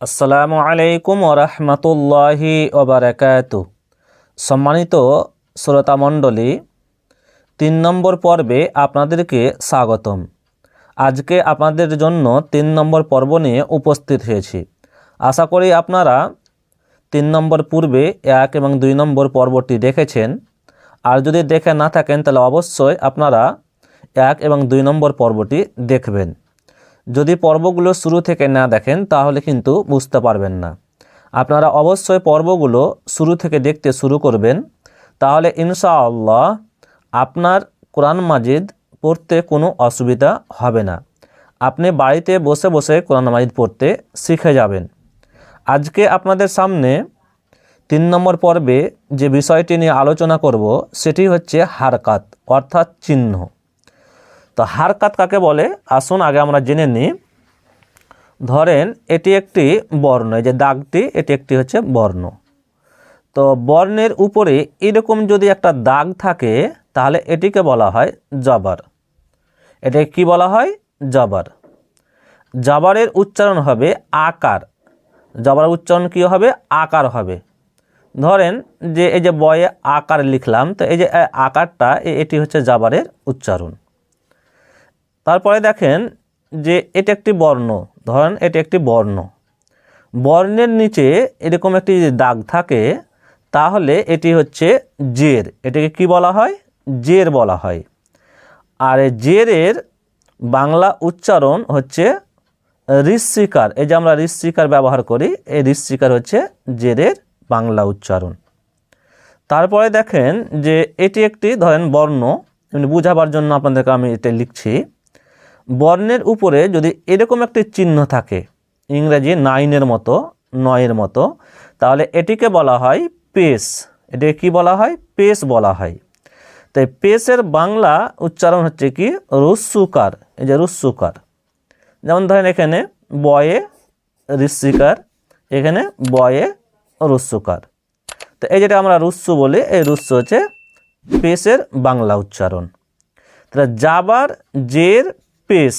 আসসালামু আলাইকুম ওরহমতুল্লাহি ওবরাকাত সম্মানিত শ্রোতা মণ্ডলী তিন নম্বর পর্বে আপনাদেরকে স্বাগতম। আজকে আপনাদের জন্য তিন নম্বর পর্ব নিয়ে উপস্থিত হয়েছি। আশা করি আপনারা তিন নম্বর পূর্বে এক এবং দুই নম্বর পর্বটি দেখেছেন। আর যদি দেখে না থাকেন, তাহলে অবশ্যই আপনারা এক এবং দুই নম্বর পর্বটি দেখবেন। যদি পর্বগুলো শুরু থেকে না দেখেন, তাহলে কিন্তু বুঝতে পারবেন না। আপনারা অবশ্যই পর্বগুলো শুরু থেকে দেখতে শুরু করবেন, তাহলে ইনশাআল্লাহ আপনার কোরআন মাজিদ পড়তে কোনো অসুবিধা হবে না। আপনি বাড়িতে বসে বসে কোরআন মাজিদ পড়তে শিখে যাবেন। আজকে আপনাদের সামনে তিন নম্বর পর্বে যে বিষয়টি নিয়ে আলোচনা করব, সেটি হচ্ছে হারকাত, অর্থাৎ চিহ্ন। তো হারকাত কাকে বলে? আসুন আগে আমরা জেনে নিই ধরেন এটি একটি বর্ণ, এই যে দাগটি, এটি একটি হচ্ছে বর্ণ। তো বর্ণের উপরে এরকম যদি একটা দাগ থাকে, তাহলে এটিকে বলা হয় জবর। এটাকে কি বলা হয়? জবর। জবরের উচ্চারণ হবে আকার। জবর উচ্চারণ কি হবে? আকার হবে। ধরেন যে এই যে বয়ে আকার লিখলাম, তো এই যে আকারটা এটি হচ্ছে জাবারের উচ্চারণ। তারপরে দেখেন যে এটি একটি বর্ণ। ধরেন এটি একটি বর্ণ। বর্ণের নিচে এরকম একটি দাগ থাকে, তাহলে এটি হচ্ছে জের। এটাকে কি বলা হয়? জের বলা হয়। আর জেরের বাংলা উচ্চারণ হচ্ছে ঋষিকার এই যে আমরা ঋষিকার ব্যবহার করি, এই ঋষিকার হচ্ছে জেরের বাংলা উচ্চারণ। তারপরে দেখেন যে এটি একটি, ধরেন বর্ণ। বোঝাবার জন্য আপনাদেরকে আমি এটা লিখছি। বর্ণের উপরে যদি এরকম একটি চিহ্ন থাকে, ইংরেজি নাইনের মতো, নয়ের মতো, তাহলে এটিকে বলা হয় পেস। এটিকে কি বলা হয়? পেস বলা হয়। তাই পেসের বাংলা উচ্চারণ হচ্ছে কি? রুস্সুকার এই যে রুস্সুকার যেমন ধরেন এখানে বয়ে ঋষিকার, এখানে বয়ে রুস্সুকার তো এই যেটা আমরা রুস্সু বলি, এই রুস্সু হচ্ছে পেসের বাংলা উচ্চারণ। তাহলে জাবার জের পেস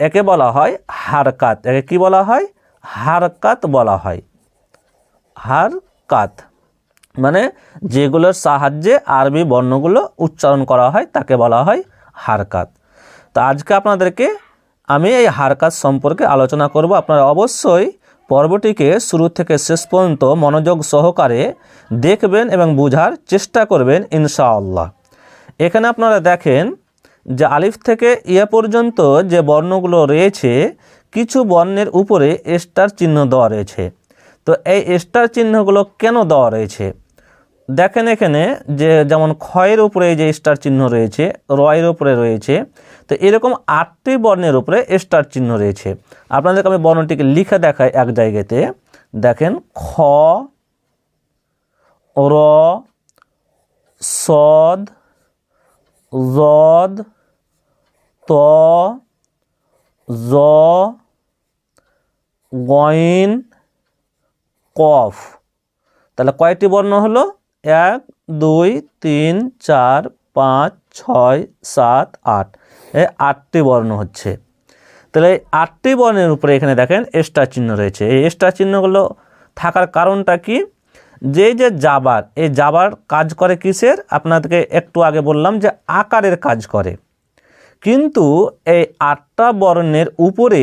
একে বলা হয় হারকাত। একে কি বলা হয়? হারকাত বলা হয়। হারকাত মানে যেগুলোর সাহায্যে আরবি বর্ণগুলো উচ্চারণ করা হয়, তাকে বলা হয় হারকাত। তো আজকে আপনাদেরকে আমি এই হারকাত সম্পর্কে আলোচনা করব। আপনারা অবশ্যই পর্বটিকে শুরু থেকে শেষ পর্যন্ত মনোযোগ সহকারে দেখবেন এবং বোঝার চেষ্টা করবেন, ইনশাআল্লাহ। এখানে আপনারা দেখেন যে আলিফ থেকে ইয়া পর্যন্ত যে বর্ণগুলো রয়েছে, কিছু বর্ণের উপরে স্টার চিহ্ন দেওয়া রয়েছে। তো এই স্টার চিহ্নগুলো কেন দেওয়া রয়েছে? দেখেন এখানে যে যেমন ক্ষয়ের উপরে যে স্টার চিহ্ন রয়েছে, রয়ের উপরে রয়েছে, তো এরকম আটটি বর্ণের উপরে স্টার চিহ্ন রয়েছে। আপনাদেরকে আমি বর্ণটিকে লিখে দেখাই এক জায়গাতে। দেখেন, খ, র, সদ, জদ ত, জ, গইন, কফ। তাহলে কয়টি বর্ণ হলো? এক, দুই, তিন, চার, পাঁচ, ছয়, সাত, আট। এই আটটি বর্ণ হচ্ছে। তাহলে এই আটটি বর্ণের উপরে এখানে দেখেন স্টার চিহ্ন রয়েছে। এই স্টার চিহ্নগুলো থাকার কারণটা কি? যে যে জাবার এই জাবার কাজ করে কিসের? আপনাদেরকে একটু আগে বললাম যে আকারের কাজ করে। কিন্তু এই আটটা বর্ণের উপরে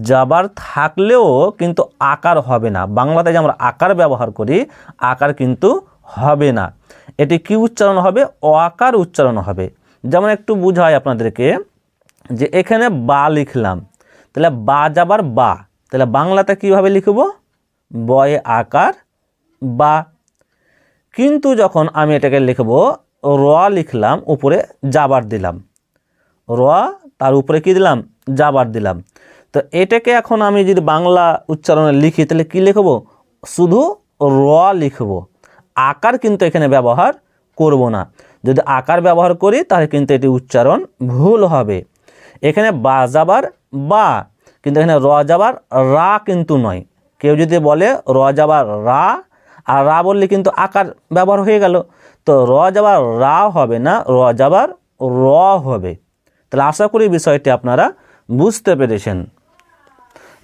যাবার থাকলেও কিন্তু আকার হবে না। বাংলাতে যে আমরা আকার ব্যবহার করি, আকার কিন্তু হবে না। এটি কি উচ্চারণ হবে? অআকার উচ্চারণ হবে। যেমন একটু বুঝাই আপনাদেরকে যে এখানে বা লিখলাম, তাহলে বা যাবার বা, তাহলে বাংলাতে কীভাবে লিখব? বয়ে আকার বা। কিন্তু যখন আমি এটাকে লিখব, র লিখলাম, উপরে যাবার দিলাম। র তার উপরে কি দিলাম? জাবার দিলাম। তো এটাকে এখন আমি যদি বাংলা উচ্চারণে লিখি, তাহলে কী লিখব? শুধু র লিখব। আকার কিন্তু এখানে ব্যবহার করব না। যদি আকার ব্যবহার করি, তাহলে কিন্তু এটি উচ্চারণ ভুল হবে। এখানে বা যাবার বা, কিন্তু এখানে র যাবার রা কিন্তু নয়। কেউ যদি বলে র যাবার রা, আর রা বললে কিন্তু আকার ব্যবহার হয়ে গেল। তো র যাবার রা হবে না র যাবার র হবে। তাহলে আশা করি বিষয়টি আপনারা বুঝতে পেরেছেন।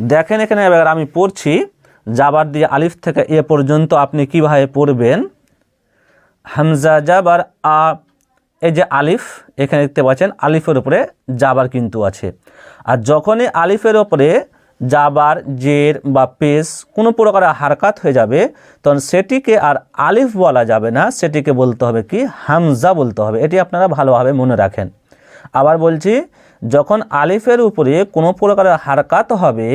দেখেন এখানে এবার আমি পড়ছি, জাবার দিয়ে আলিফ থেকে এ পর্যন্ত আপনি কীভাবে পড়বেন? হামজা, জাবার, আ, এই যে আলিফ, এখানে দেখতে পাচ্ছেন আলিফের উপরে জাবার কিন্তু আছে। আর যখনই আলিফের উপরে জাবার, জের বা পেস কোনো প্রকারের হারকাত হয়ে যাবে, তখন সেটিকে আর আলিফ বলা যাবে না, সেটিকে বলতে হবে কি? হামজা বলতে হবে। এটি আপনারা ভালোভাবে মনে রাখেন। আবার বলছি, যখন আলিফের উপরে কোনো প্রকারের হারকাত হবে,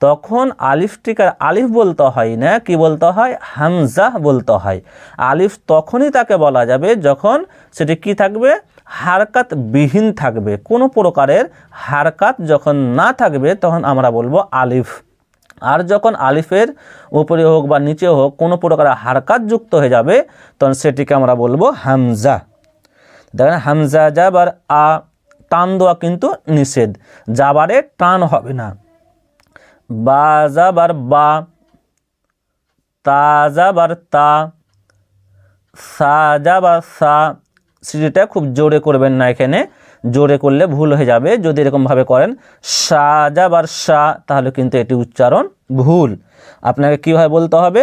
তখন আলিফটিকে আর আলিফ বলতে হয় না, কি বলতে হয়? হামজা বলতে হয়। আলিফ তখনই তাকে বলা যাবে যখন সেটি কি থাকবে? হারকাত বিহীন থাকবে। কোনো প্রকারের হারকাত যখন না থাকবে, তখন আমরা বলব আলিফ। আর যখন আলিফের উপরে হোক বা নিচে হোক কোনো প্রকারের হারকাত যুক্ত হয়ে যাবে, তখন সেটিকে আমরা বলব হামজা। দেখেন হামজা যাবার আ টান দেওয়া কিন্তু নিষেধ। যাবারে টান হবে না। বা যাবার বা, তা যাবার তা, সা যাবার সা সিটিটা খুব জোরে করবেন না এখানে। জোরে করলে ভুল হয়ে যাবে। যদি এরকমভাবে করেন, সা যাবার সা, তাহলে কিন্তু এটি উচ্চারণ ভুল। আপনাকে কীভাবে বলতে হবে?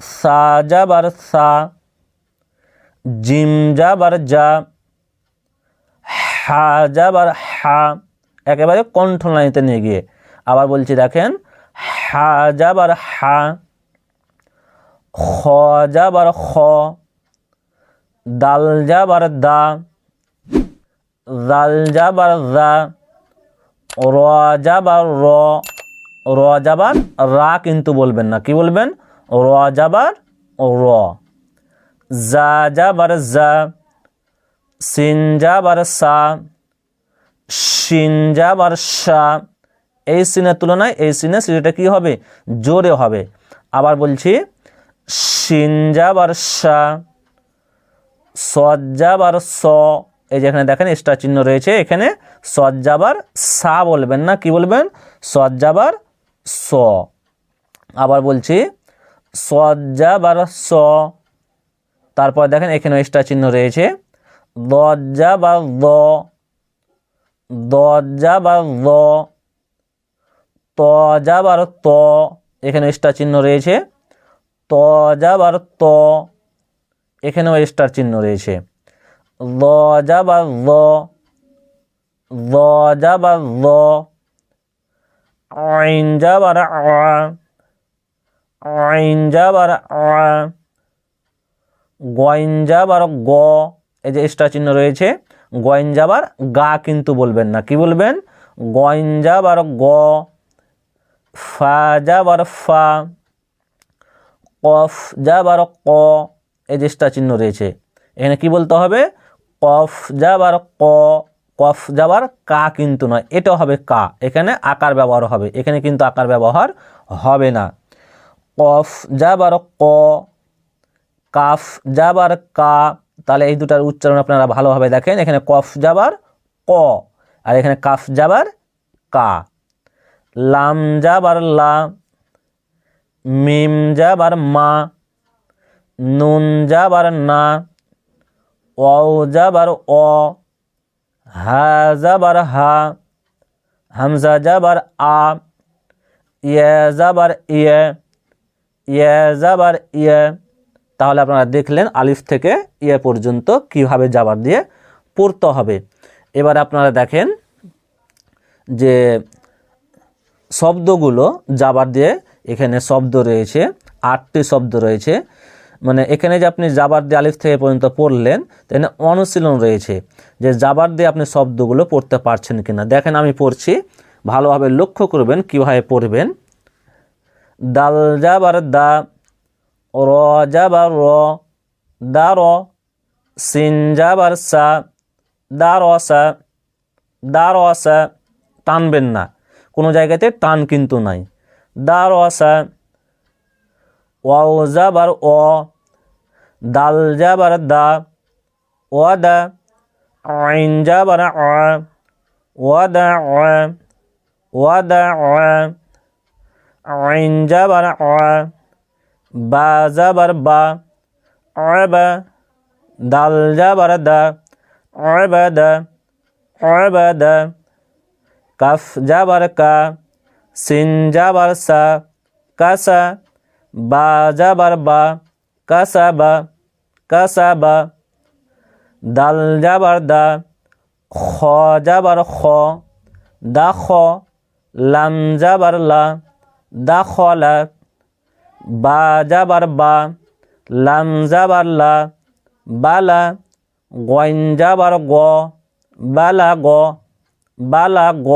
সা যাবার সা, জিম যাবার যা হা যাবার হা, একেবারে কণ্ঠ কণ্ঠনালীতে নিয়ে গিয়ে। আবার বলছি, দেখেন হা যাবার হা খ যাবার খ দাল যাবার দা জাল যাবার দা র যাবার র র যাবার রা কিন্তু বলবেন না। কি বলবেন? র যাবার র। জা যাবার জা সিন যাবার সা শিন যাবার সা এই সিনের তুলনায় এই সিনে সিটা কি হবে? জোরে হবে। আবার বলছি শিন যাবার সা সজ্জাবার স এই যেখানে দেখেন স্টার চিহ্ন রয়েছে। এখানে সজ্জাবার সা বলবেন না, কি বলবেন? সজ্জাবার স আবার বলছি সজ্জাবার স তারপর দেখেন এখানে স্টার চিহ্ন রয়েছে। দজ্জা বা দ দজ্জা বা দ ত যাবার ত, এখানে স্টার চিহ্ন রয়েছে। ত যাবার ত, এখানেও স্টার চিহ্ন রয়েছে। ল যাবার ল ল যাবার ল আইন যাবার আইন যাবার গইন যাবার গ এই যে স্টার চিহ্ন রয়েছে গইন যাবার গা কিন্তু বলবেন না। কি বলবেন? গইন যাবার গ, ফা যাবার ফা, কফ যাবার ক, এই যে স্টার চিহ্ন রয়েছে। এখানে কি বলতে হবে? কফ যাবার ক, কফ যাবার কা কিন্তু নয় এটা হবে কা। এখানে আকার ব্যবহার হবে, এখানে কিন্তু আকার ব্যবহার হবে না। কফ যাবার ক, কাফ যাবার কা তাহলে এই দুটার উচ্চারণ আপনারা ভালোভাবে দেখেন। এখানে কফ যাবার ক, আর এখানে কাফ যাবার কা। লাম যাবার লা, মিম যাবার মা, নুন যাবার না অ যাবার অ, হা যাবার হা, হামজা যাবার আ ইয়ে যাবার ইয়ে ইয়ে যাবার ইয়ে। তাহলে আপনারা দেখলেন আলিফ থেকে ইয়ে পর্যন্ত কীভাবে যাবার দিয়ে পড়তে হবে। এবার আপনারা দেখেন যে শব্দগুলো যাবার দিয়ে এখানে শব্দ রয়েছে, আটটি শব্দ রয়েছে। মানে এখানে যে আপনি জাবার দিয়ে আলিফ থেকে পর্যন্ত পড়লেন, তাহলে অনুশীলন রয়েছে যে জাবার দিয়ে আপনি শব্দগুলো পড়তে পারছেন কিনা। দেখেন আমি পড়ছি, ভালোভাবে লক্ষ্য করবেন কীভাবে পড়বেন। দাল যাবার দা র যাবার র দা র সিন যাবার সা দা র সা দা র সা টানবেন না। কোনো জায়গাতে টান কিন্তু নাই। দা র সা ওয়াও যাবার অ দাল যাবার দা ও দা আইন যাবার আ ও দা ও দা আইন যাবার আ বা যাবার বা বা দাল যাবার দা বা দা বা দা, কাফ যাবার কা, সিন যাবার সা, কাসা, বা যাবার বা, কাসা বা কাসা বা, দাল যাবার দা, খ যাবার খ, দা খ, লাম যাবার লা, দা খলা বা যাবার বা, লাম লা, বালা গইন যাবার গ, বালা গ বালা গ,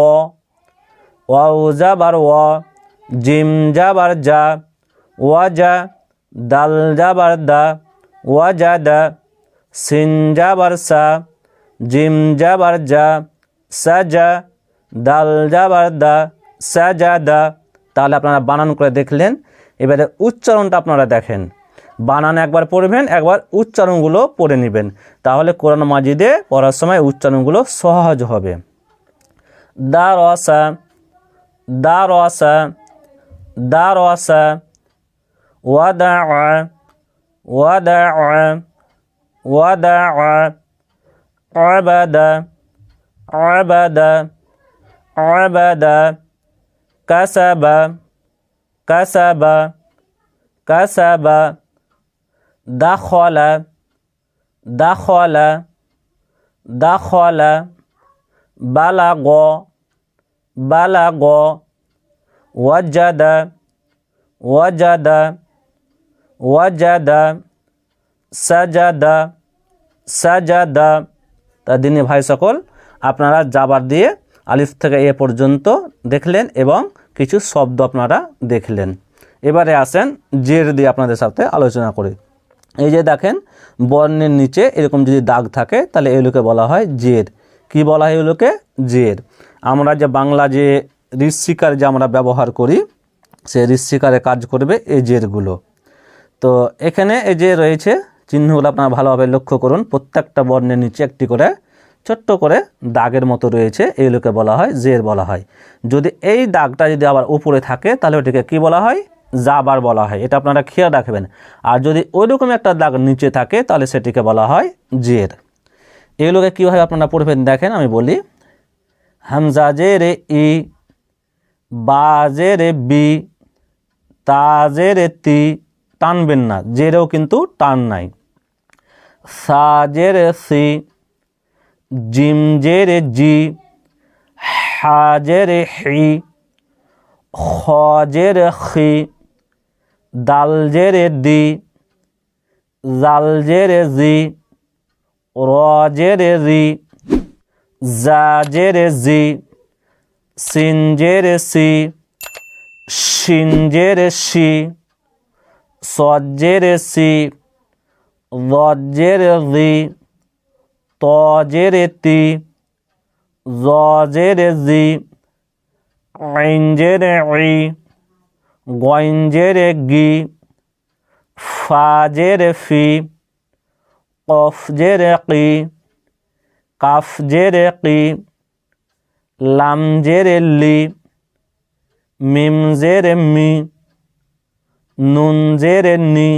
ওয়াও যাবার ও, জিম যাবার যা ওয়াজা দাল যাবার দা ওয়াজা দা, সিন যাবার সা, জিম যাবার যা সাজা দাল যাবার দা সাজা দা। তাহলে আপনারা বানান করে দেখলেন এবারে উচ্চারণটা আপনারা দেখেন। বানান একবার পড়বেন, একবার উচ্চারণগুলো পড়ে নেবেন। তাহলে কোরআন মাজিদে পড়ার সময় উচ্চারণগুলো সহজ হবে। দা রসা দা রসা দা রসা ওয়া দা ওয়া দা ওয়া দা আবাদা আবাদা আবাদা, কাসাবা। কাসাবা কাসাবা দাখলা দাখলা দাখলা বালাগ বালাগ, ওয়াজাদা ওয়াজাদা ওয়াজাদা, সাজাদা সাজাদা। তা দিনে ভাই সকল, আপনারা জাবার দিয়ে আলিফ থেকে এ পর্যন্ত দেখলেন এবং কিছু শব্দ আপনারা দেখলেন। এবারে আসেন জের দিয়ে আপনাদের সাথে আলোচনা করি। এই যে দেখেন, বর্ণের নিচে এরকম যদি দাগ থাকে, তাহলে এগুলোকে বলা হয় জের। কি বলা হয় এগুলোকে? জের। আমরা যে বাংলা যে ঋষিকার যে আমরা ব্যবহার করি, সে ঋষিকারে কাজ করবে এই জেরগুলো। তো এখানে এই যে রয়েছে, চিহ্নগুলো আপনারা ভালোভাবে লক্ষ্য করুন। প্রত্যেকটা বর্ণের নিচে একটি করে ছোট্ট করে দাগের মতো রয়েছে, এগুলোকে বলা হয় জের বলা হয়। যদি এই দাগটা যদি আবার উপরে থাকে, তাহলে ওটিকে কি বলা হয়? জাবার বলা হয়। এটা আপনারা খেয়াল রাখবেন। আর যদি ওইরকম একটা দাগ নিচে থাকে, তাহলে সেটিকে বলা হয় জের। এগুলোকে কীভাবে আপনারা পড়বেন দেখেন, আমি বলি। হামজা জেরে ই বাজেরে বি তাজেরে তি, টানবেন না। জেরেও কিন্তু টান নাই। সাজের সি জিম জেরে জি, হাজের হি, খজের খি, দাল জেরে দি, জাল জেরে জি রজেরে রি জাজেরে জি সিনজেরে সি সিনজেরে সি সজ্জেরে সি লজ্জের রি তজের তি জজের জি আইনজের ই গঞ্জের গি ফাজের ফি কফজের কি কাফজের কি লামজের লি মিমজের মি নুনজের নি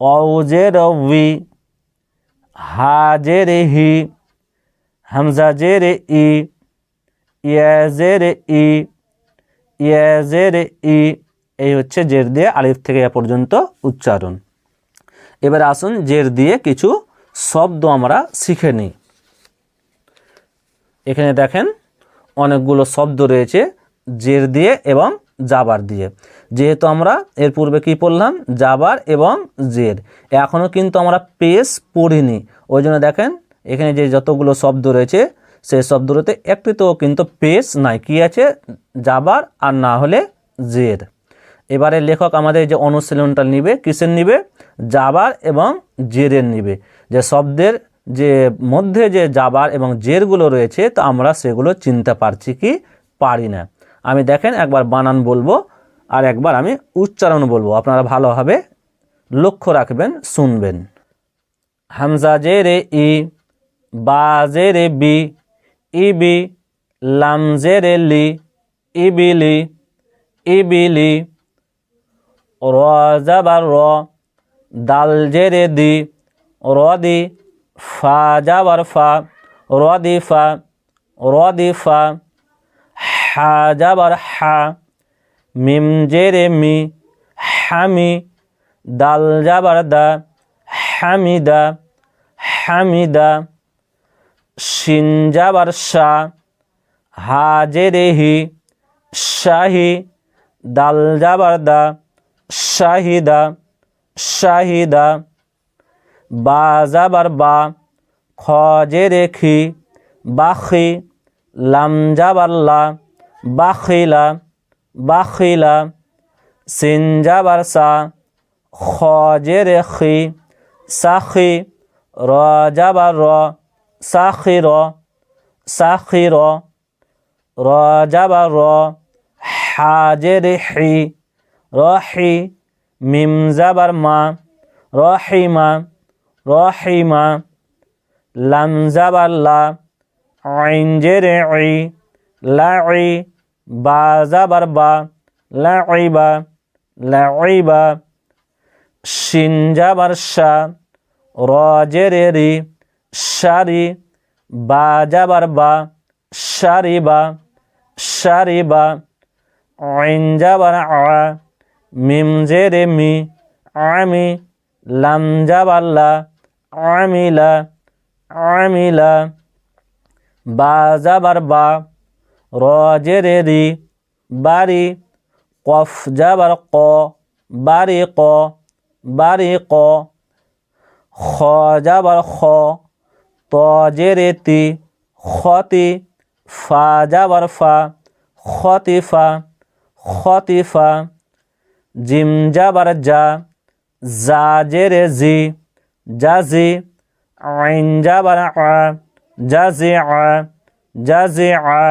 অউজের উই হাজের হি হামজাজের ই ইয়াজের ই ইয়াজের ই, এই হচ্ছে জের দিয়ে আলিফ থেকে এ পর্যন্ত উচ্চারণ। এবার আসুন জের দিয়ে কিছু শব্দ আমরা শিখে নিই। এখানে দেখেন অনেকগুলো শব্দ রয়েছে, জের দিয়ে এবং জাবার দিয়ে। যেহেতু আমরা এর পূর্বে কি পড়লাম? জাবার এবং জের। এখনও কিন্তু আমরা পেস পড়িনি। ওই জন্য দেখেন, এখানে যে যতগুলো শব্দ রয়েছে, সেই শব্দগুলোতে একটিতেও কিন্তু পেস নাই। কি আছে? জাবার আর না হলে জের। এবারে লেখক আমাদের যে অনুশীলনটা নিবে, কিসের নিবে? জাবার এবং জেরের নিবে। যে শব্দের যে মধ্যে যে জাবার এবং জেরগুলো রয়েছে, তো আমরা সেগুলো চিনতে পারছি কি? পারি না। আমি দেখেন একবার বানান বলব আর একবার আমি উচ্চারণ বলব। আপনারা ভালোভাবে লক্ষ্য রাখবেন, শুনবেন। হামজা জে রে ই, বা জে রে বি, ই বি, লাম জে রে লি ইবিলি ইবিলি র যাবার র, দাল জে রে দি, র দি ফা যাবার ফা, র দি ফা, র দি ফা হা যাবার হা মিম জেরে মি, হামি দাল যাবার দা হামিদা হামিদা শিন যাবার শা হা জেরে হি, শাহি দাল যাবার দা শাহিদা শাহিদা বা যাবার বা খ জেরে খি, বাখি লাম যাবার লা বাখিলা বাখিলা সিন যাবার সা খ জেরে খি সাখি র যাবার র সাখির র যাবার র হাজের হি রহি মিম যাবার মা রহিমা রহিমা লাম যাবার লা আইন ই লাঈ বা যাবার বা লাঈবা লাঈবা শিন যাবার শা, র জেরে রি শারি বা যাবার বা আইন যাবার আ, মিম জেরে মি, আমি, লাম যাবার লা, আমিলা আমিলা, বা যাবার বা র জেরে রি বাড়ি কফ যাবার ক বাড়ি ক বাড়ি ক খ যাবার খ ত জেরে তি খতি ফা যাবার ফা খতিফা খতিফা জিম যাবার যা যা জেরে জি জাজি আইন যাবার আ জাজি আ জাজি আ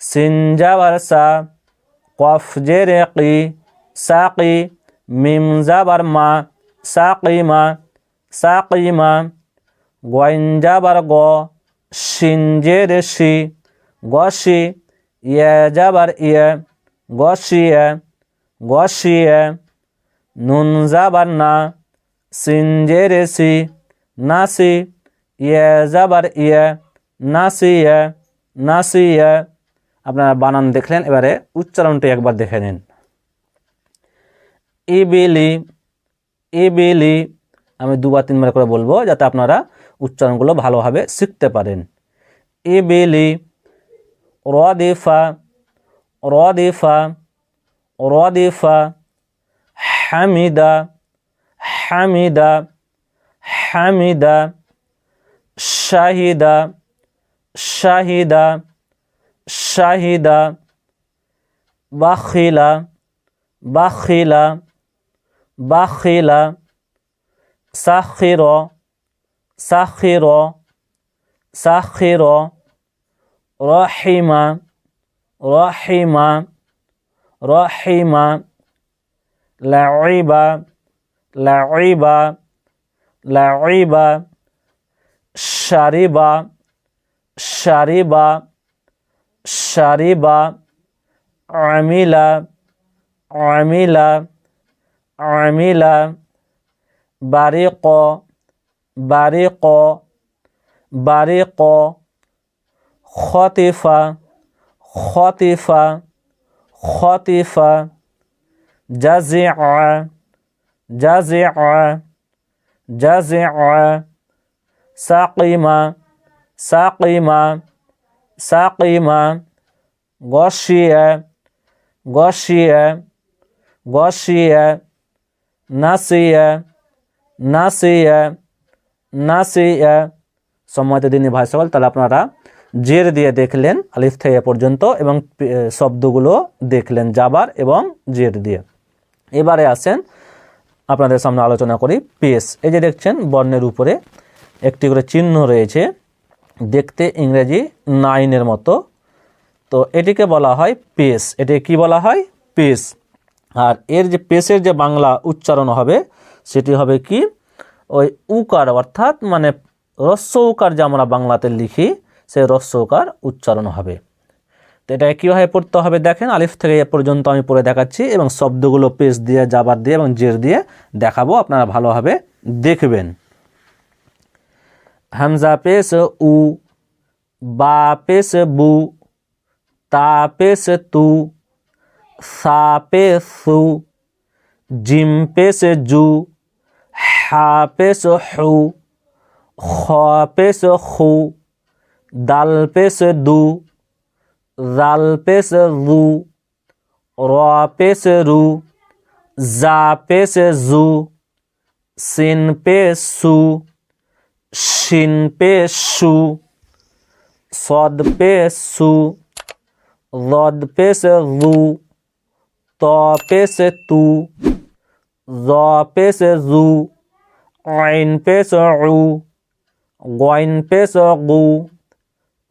সিন যাবার সা কফ জেরে কি সাকি মিম যাবার মা সাকিমা সাকিমা গইন যাবার গ শিন জেরে শি গসি ইয়ে যাবার ইয়ে গসিয়ে গসিয়ে নুন যাবার না সিন জেরে সি নাসি ইয়ে ইয়ে নাসিয়ে নাসিয়ে। আপনারা বানান দেখলেন, এবারে উচ্চারণটি একবার দেখে নিন। ইবিলি ইবিলি আমি দুবার তিনবার করে বলব যাতে আপনারা উচ্চারণগুলো ভালোভাবে শিখতে পারেন। ইবিলি রদিফা রদিফা রদিফা, হামিদা হামিদা হামিদা, শাহিদা শাহিদা শাহিদা বাখিলা বাখিলা বাখিলা সাখির সাখির সাখির রহিমা রহিমা রহিমা লাইবা লাইবা লাইবা শারিবা শারিবা শারিবা, আমিলা আমিলা আমিলা, বারিক বারিক বারিক, খতিফা খতিফা খতিফা জাজিআ জাজিআ জাজিআ সাকিমা সাকিমা সাকিমা গসিয়া গসিয়া গসিয়া নাসিয়া নাসিয়া নাসিয়া। সময়তে দিনী ভাই সকল, তাহলে আপনারা জের দিয়ে দেখলেন আলিফ থেকে পর্যন্ত এবং শব্দগুলো দেখলেন যাবার এবং জের দিয়ে। এবারে আসেন, আপনাদের সামনে আলোচনা করি। পেস এই যে দেখছেন, বর্ণের উপরে একটি করে চিহ্ন রয়েছে। দেখতে ইংরেজি নাইনের মতো। তো এটিকে বলা হয় পেস। এটি কি বলা হয়? পেস। আর এর যে পেসের যে বাংলা উচ্চারণ হবে, সেটি হবে কি? ওই উকার, অর্থাৎ মানে রস্য উকার যে আমরা বাংলাতে লিখি সেই রস্য উকার উচ্চারণ হবে। তো এটা কীভাবে পড়তে হবে দেখেন? আলিফ থেকে এ পর্যন্ত আমি পড়ে দেখাচ্ছি এবং শব্দগুলো পেস দিয়ে, জাবার দিয়ে এবং জের দিয়ে দেখাবো। আপনারা ভালোভাবে দেখবেন। হামজা পেশ উ, বা পেশ বু, তা পেশ তু, সা পেশ সু জিম পেশ জু, হা পেশ হু, খ পেশ খু, দাল পেশ দু, জাল পেশ রু, র পেশ রু, জা পেশ জু, সিন পেশ সু। শিন পেশ সু সদ পেশ সু রদ পেশ রু ত পেশ তু, জ পেশ রু আইন পেশ রু গইন পেশ গু,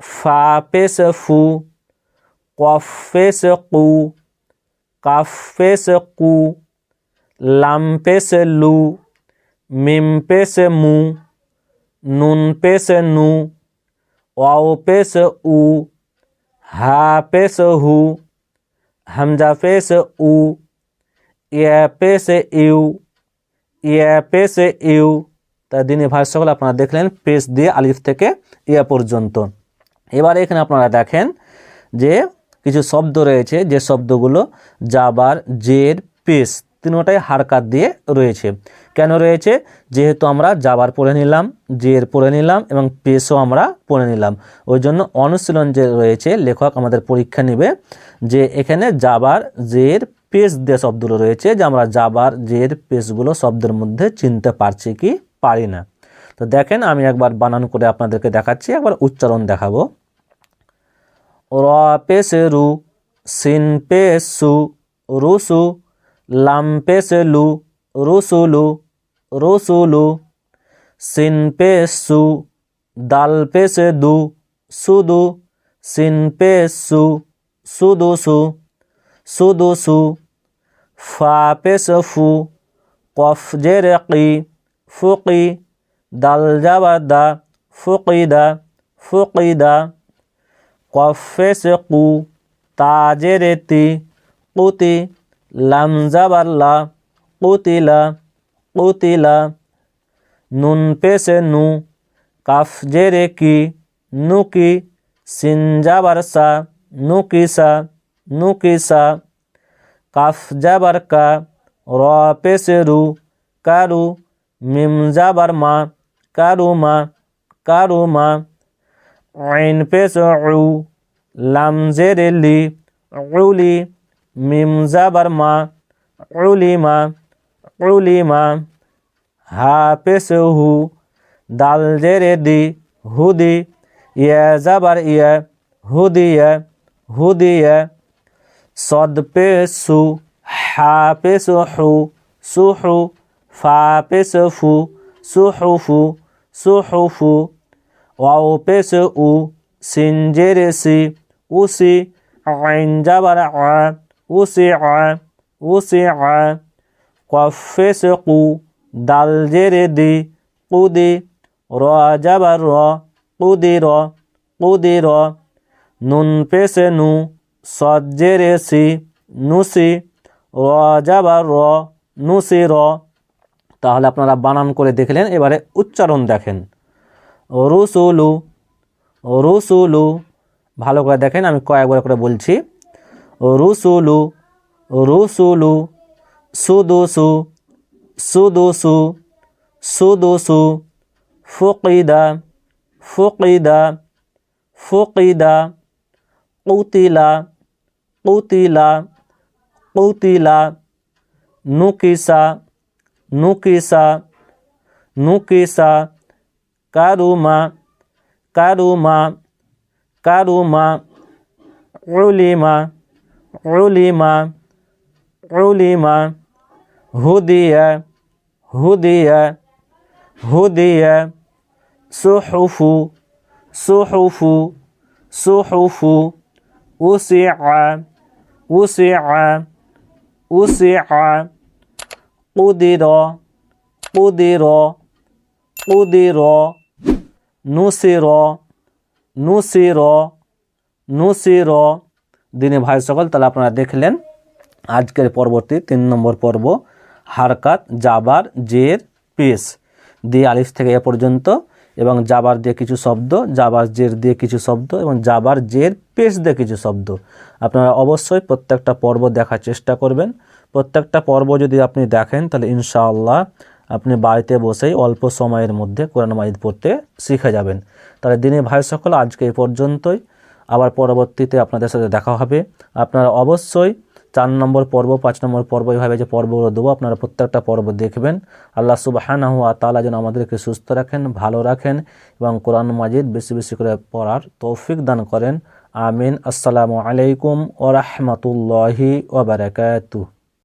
ফা পেশ ফু, কফ পেশ কু, কাফ পেশ কু, লাম পেশ লু, মিম পেশ মু। নুন পেশ নু ওয়াও পেশ উ হা পেশ হু হামজা পেশ উ ইয়া পেশ ইউ ইয়া পেশ ইউ তা দিনে ভাই সকল আপনারা দেখলেন পেশ দিয়ে আলিফ থেকে ইয়া পর্যন্ত। এবার এখানে আপনারা দেখেন যে কিছু শব্দ রয়েছে, যে শব্দগুলো জাবার জের পেশ তিনোটাই হারকাত দিয়ে রয়েছে। কেন রয়েছে? যেহেতু আমরা জাবার পড়ে নিলাম, জের পড়ে নিলাম এবং পেশও আমরা পড়ে নিলাম। ওই জন্য অনুশীলন যে রয়েছে, লেখক আমাদের পরীক্ষা নেবে যে এখানে জাবার জের, পেশ দিয়ে শব্দগুলো রয়েছে যে আমরা জাবার জের, পেশগুলো শব্দের মধ্যে চিনতে পারছি কি পারি না। তো দেখেন, আমি একবার বানান করে আপনাদেরকে দেখাচ্ছি, একবার উচ্চারণ দেখাবো। র পেশে রু সিন পেশু, রুসু লাম পেশে লু রুসুলু রুসুলু সিন পেশু দাল পেশে দু সুদু সিন পেশু সুদুসু সুদুসু ফা পেশে ফু কফ জেরে কি ফুকি দাল জাবার দা ফুকিদা ফুকিদা কফেসে কু তাজেরে কুতি লাম জাবাল্লা, কুতিলা কুতিলা। নুন পেশে নু, কাফ জেরে কি নুকি সিন জাবার সা নুকিসা নুকিসা কাফ জাবার কা, র পেশে রু, কারু। মিম জাবার মা, কারু মা কারু মা। আইন পেশ উ লাম লি উলি মিম জাবার মা, উলিমা উলিমা হা দাল জেরে দি হুদি, ইয়া জাবার ইয়া হুদিয়া হুদিয়া صد পেশু হা পেশু হু সুহু ফা পেশু ফু সুহুফু সুহুফু পেশে উ সি আইন জাবার আ জেরে দি কুদি র জাবার র কুদি র কুদি র নুন পেশে নু সদ জেরে সি নুসি র জাবার র নুসি র তাহলে আপনারা বানান করে দেখলেন, এবারে উচ্চারণ দেখেন। রুসুলু রুসুলু, ভালো করে দেখেন, আমি কয়েকবার করে বলছি। রুসুলু রুসুলু, সুদুসু সুদুসু সুদুসু, ফুকিদা ফুকিদা ফুকিদা, কুতিলা কুতিলা কুতিলা, নুকিসা নুকিসা নুকিসা, কারুমা কারুমা কারুমা, উলিমা উলিমা উলিমা, হুদিয়া হুদিয়া হুদিয়া, সুহুফু সুহুফু সুহুফু, উসিআ উসিআ উসিআ কুদির কুদির কুদির নুসির নুসির নুসির দিনে ভাই সকল, তাহলে আপনারা দেখলেন আজকের পরবর্তী তিন নম্বর পর্ব, হারকাত, জাবার, জের পেশ দিয়ে আলিফ থেকে এ পর্যন্ত, এবং জাবার দিয়ে কিছু শব্দ, জাবার জের দিয়ে কিছু শব্দ, এবং জাবার জের পেশ দিয়ে কিছু শব্দ। আপনারা অবশ্যই প্রত্যেকটা পর্ব দেখার চেষ্টা করবেন। প্রত্যেকটা পর্ব যদি আপনি দেখেন, তাহলে ইনশাআল্লাহ আপনি বাড়িতে বসেই অল্প সময়ের মধ্যে কোরআন মাজিদ পড়তে শিখে যাবেন। তাহলে দিনে ভাই সকল আজকে এ পর্যন্তই। আবার পরবর্তীতে আপনাদের সাথে দেখা হবে। আপনারা অবশ্যই চার নম্বর পর্ব, পাঁচ নম্বর পর্ব এইভাবে যে পর্বগুলো দেবো, আপনারা প্রত্যেকটা পর্ব দেখবেন। আল্লাহ সুবাহানাহু তালা যেন আমাদেরকে সুস্থ রাখেন, ভালো রাখেন এবং কোরআন মাজিদ বেশি বেশি করে পড়ার তৌফিক দান করেন। আমিন। আসসালামু আলাইকুম ওরহমতুল্লাহি ওবরাকাতুহ